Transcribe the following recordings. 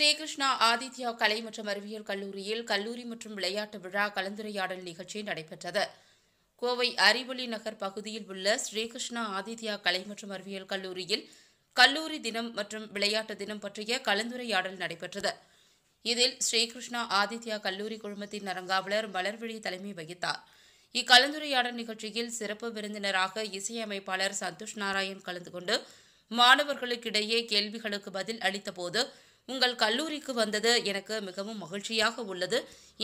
ஸ்ரீகிருஷ்ணா ஆதித்யா கலை மற்றும் அறிவியல் கல்லூரியில் கல்லூரி மற்றும் விளையாட்டு விழா கலந்துரையாடல் நிகழ்ச்சி நடைபெற்றது. கோவை அறிவொளி நகர் பகுதியில் உள்ள ஸ்ரீகிருஷ்ணா ஆதித்யா கலை மற்றும் அறிவியல் கல்லூரியில் கல்லூரி தினம் மற்றும் விளையாட்டு தினம் பற்றிய கலந்துரையாடல் நடைபெற்றது. இதில் ஸ்ரீகிருஷ்ணா ஆதித்யா கல்லூரி குழுமத்தின் அரங்காவலர் மலர்விழி தலைமை வகித்தார். இக்கலந்துரையாடல் நிகழ்ச்சியில் சிறப்பு விருந்தினராக இசையமைப்பாளர் சந்தோஷ் நாராயண் கலந்து கொண்டு மாணவர்களுக்கிடையே கேள்விகளுக்கு பதில் அளித்தபோது உங்கள் கல்லூரிக்கு வந்தது எனக்கு மிகவும் மகிழ்ச்சியாக உள்ளது.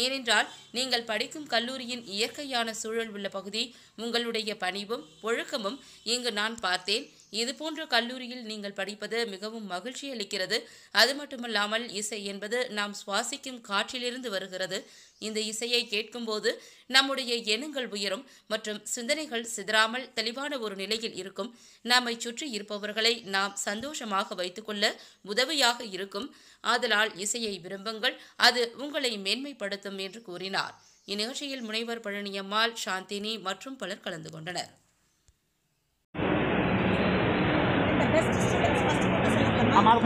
ஏனென்றால் நீங்கள் படிக்கும் கல்லூரியின் இயற்கையான சூழல் உள்ள பகுதி உங்களுடைய பணிவும் ஒழுக்கமும் இங்கு நான் பார்த்தேன். இதுபோன்ற கல்லூரியில் நீங்கள் படிப்பது மிகவும் மகிழ்ச்சி அளிக்கிறது. அது மட்டுமல்லாமல் இசை என்பது நாம் சுவாசிக்கும் காற்றிலிருந்து வருகிறது. இந்த இசையை கேட்கும்போது நம்முடைய எண்ணங்கள் உயரும் மற்றும் சிந்தனைகள் சிதறாமல் தெளிவான ஒரு நிலையில் இருக்கும். நம்மை சுற்றி இருப்பவர்களை நாம் சந்தோஷமாக வைத்துக்கொள்ள உதவியாக இருக்கும். ஆதலால் இசையை விரும்புங்கள். அது உங்களை மேன்மைப்படுத்தும் என்று கூறினார். இந்நிகழ்ச்சியில் முனைவர் பழனியம்மாள் சாந்தினி மற்றும் பலர் கலந்து கொண்டனர். আমার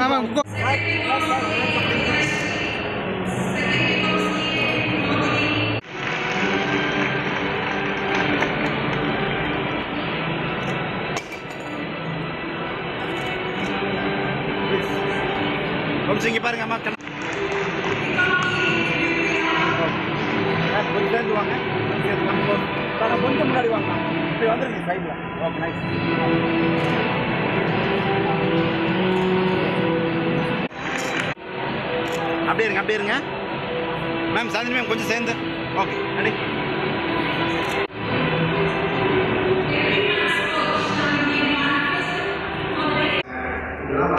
Om sing ipar nggak makan. Eh, bukan doang ya. Bukan doang. Karena pun kemarin doang. Tapi order nih, saya. Oh, nice. அப்படியே இருங்க அப்படியே இருங்க. மேம் சாந்தினி மேம் கொஞ்சம் சேர்ந்து. ஓகே அடி இதெல்லாம்